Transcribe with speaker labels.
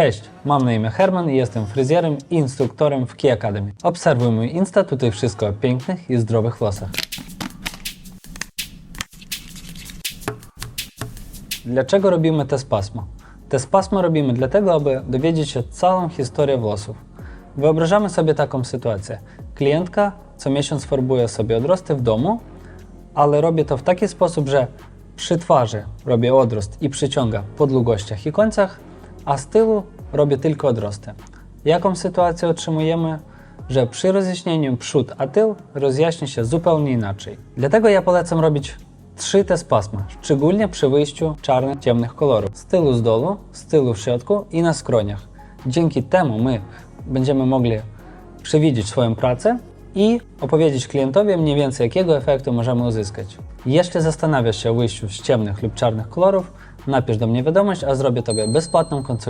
Speaker 1: Cześć, mam na imię Herman i jestem fryzjerem i instruktorem w Key Academy. Obserwuj mój Insta, tutaj wszystko o pięknych i zdrowych włosach. Dlaczego robimy test pasma? Test pasma robimy dlatego, aby dowiedzieć się całą historię włosów. Wyobrażamy sobie taką sytuację. Klientka co miesiąc farbuje sobie odrosty w domu, ale robię to w taki sposób, że przy twarzy robię odrost i przyciąga po długościach i końcach, a z tyłu robię tylko odrosty. Jaką sytuację otrzymujemy? Że przy rozjaśnieniu przód a tył rozjaśni się zupełnie inaczej. Dlatego ja polecam robić trzy te pasma, szczególnie przy wyjściu czarnych, ciemnych kolorów. Z tyłu z dolu, z tyłu w środku i na skroniach. Dzięki temu my będziemy mogli przewidzieć swoją pracę i opowiedzieć klientowi mniej więcej jakiego efektu możemy uzyskać. Jeśli zastanawiasz się o wyjściu z ciemnych lub czarnych kolorów, napisz do mnie wiadomość, a zrobię Tobie bezpłatną konsultację.